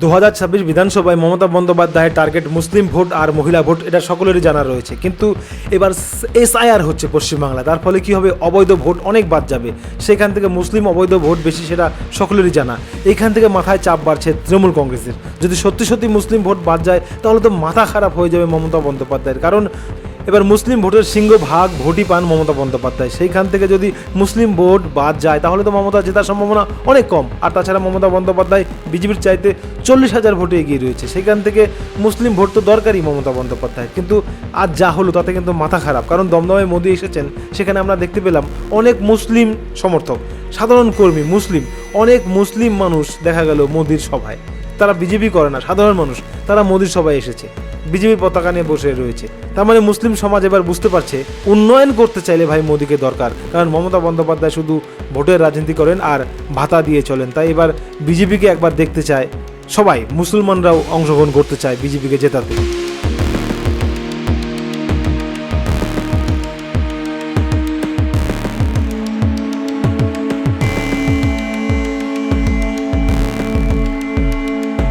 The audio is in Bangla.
দু হাজার ছাব্বিশ বিধানসভায় মমতা বন্দ্যোপাধ্যায়ের টার্গেট মুসলিম ভোট আর মহিলা ভোট, এটা সকলেরই জানা রয়েছে। কিন্তু এবার এসআইআর হচ্ছে পশ্চিমবাংলা, তার ফলে কি হবে? অবৈধ ভোট অনেক বাদ যাবে। সেখান থেকে মুসলিম অবৈধ ভোট বেশি সেটা সকলেরই জানা। এইখান থেকে মাথায় চাপ বাড়ছে তৃণমূল কংগ্রেসের। যদি সত্যি সত্যি মুসলিম ভোট বাদ যায়, তাহলে তো মাথা খারাপ হয়ে যাবে মমতা বন্দ্যোপাধ্যায়ের। কারণ এবার মুসলিম ভোটের সিংহ ভাগ ভোটই পান মমতা বন্দ্যোপাধ্যায়। সেইখান থেকে যদি মুসলিম ভোট বাদ যায়, তাহলে তো মমতা জেতার সম্ভাবনা অনেক কম। আর তাছাড়া মমতা বন্দ্যোপাধ্যায় বিজেপির চাইতে চল্লিশ হাজার ভোটে এগিয়ে রয়েছে। সেখান থেকে মুসলিম ভোট তো দরকারই মমতা বন্দ্যোপাধ্যায় কিন্তু আজ যা হলো, তাতে কিন্তু মাথা খারাপ। কারণ দমদমে মোদী এসেছেন, সেখানে আমরা দেখতে পেলাম অনেক মুসলিম সমর্থক, সাধারণ কর্মী, মুসলিম, অনেক মুসলিম মানুষ দেখা গেল মোদির সভায়। তারা বিজেপি করে না, সাধারণ মানুষ। তারা মোদীর সভায় এসেছে। বিজেপি পতাকা নিয়ে বসে রয়েছে। তার মানে মুসলিম সমাজ এবার বুঝতে পারছে, উন্নয়ন করতে চাইলে ভাই মোদীকে দরকার। কারণ মমতা বন্দ্যোপাধ্যায় শুধু ভোটের রাজনীতি করেন আর ভাতা দিয়ে চলেন। তাই এবার বিজেপিকে একবার দেখতে চায় সবাই। মুসলমানরাও অংশগ্রহণ করতে চায় বিজেপিকে জেতাতে।